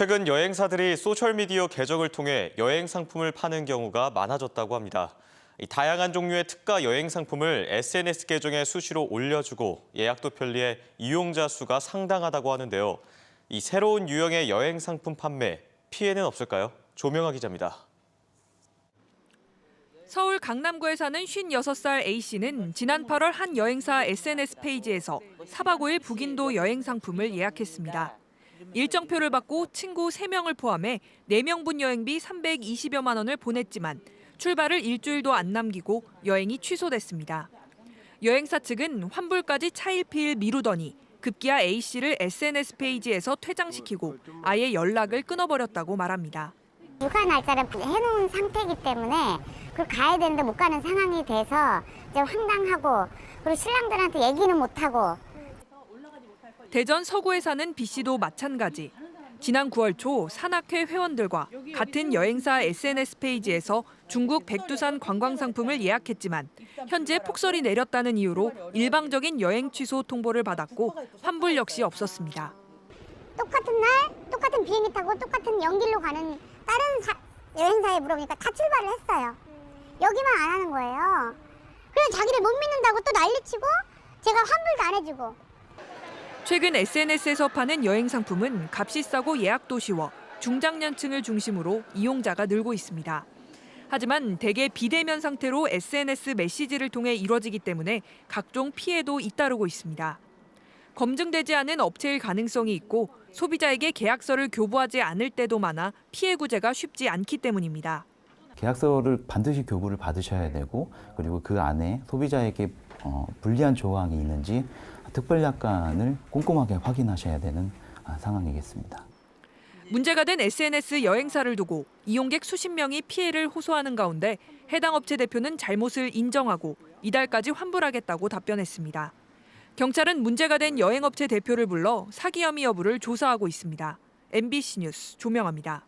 최근 여행사들이 소셜미디어 계정을 통해 여행 상품을 파는 경우가 많아졌다고 합니다. 이 다양한 종류의 특가 여행 상품을 SNS 계정에 수시로 올려주고 예약도 편리해 이용자 수가 상당하다고 하는데요. 이 새로운 유형의 여행 상품 판매 피해는 없을까요? 조명아 기자입니다. 서울 강남구에 사는 56살 A씨는 지난 8월 한 여행사 SNS 페이지에서 4박 5일 북인도 여행 상품을 예약했습니다. 일정표를 받고 친구 3명을 포함해 4명분 여행비 320여만 원을 보냈지만 출발을 일주일도 안 남기고 여행이 취소됐습니다. 여행사 측은 환불까지 차일피일 미루더니 급기야 A씨를 SNS 페이지에서 퇴장시키고 아예 연락을 끊어버렸다고 말합니다. 휴가 날짜를 해놓은 상태이기 때문에 그 가야 되는데 못 가는 상황이 돼서 이제 황당하고 그리고 신랑들한테 얘기는 못 하고 대전 서구에 사는 B 씨도 마찬가지. 지난 9월 초 산악회 회원들과 같은 여행사 SNS 페이지에서 중국 백두산 관광 상품을 예약했지만 현재 폭설이 내렸다는 이유로 일방적인 여행 취소 통보를 받았고 환불 역시 없었습니다. 똑같은 날 똑같은 비행기 타고 똑같은 연길로 가는 다른 사- 여행사에 물어보니까 다 출발을 했어요. 여기만 안 하는 거예요. 그래서 자기를 못 믿는다고 또 난리치고 제가 환불도 안 해주고 최근 SNS에서 파는 여행 상품은 값이 싸고 예약도 쉬워 중장년층을 중심으로 이용자가 늘고 있습니다. 하지만 대개 비대면 상태로 SNS 메시지를 통해 이뤄지기 때문에 각종 피해도 잇따르고 있습니다. 검증되지 않은 업체일 가능성이 있고 소비자에게 계약서를 교부하지 않을 때도 많아 피해 구제가 쉽지 않기 때문입니다. 계약서를 반드시 교부를 받으셔야 되고 그리고 그 안에 소비자에게 어, 불리한 조항이 있는지 특별약관을 꼼꼼하게 확인하셔야 되는 아, 상황이겠습니다. 문제가 된 SNS 여행사를 두고 이용객 수십 명이 피해를 호소하는 가운데 해당 업체 대표는 잘못을 인정하고 이달까지 환불하겠다고 답변했습니다. 경찰은 문제가 된 여행업체 대표를 불러 사기 혐의 여부를 조사하고 있습니다. MBC 뉴스 조명아입니다.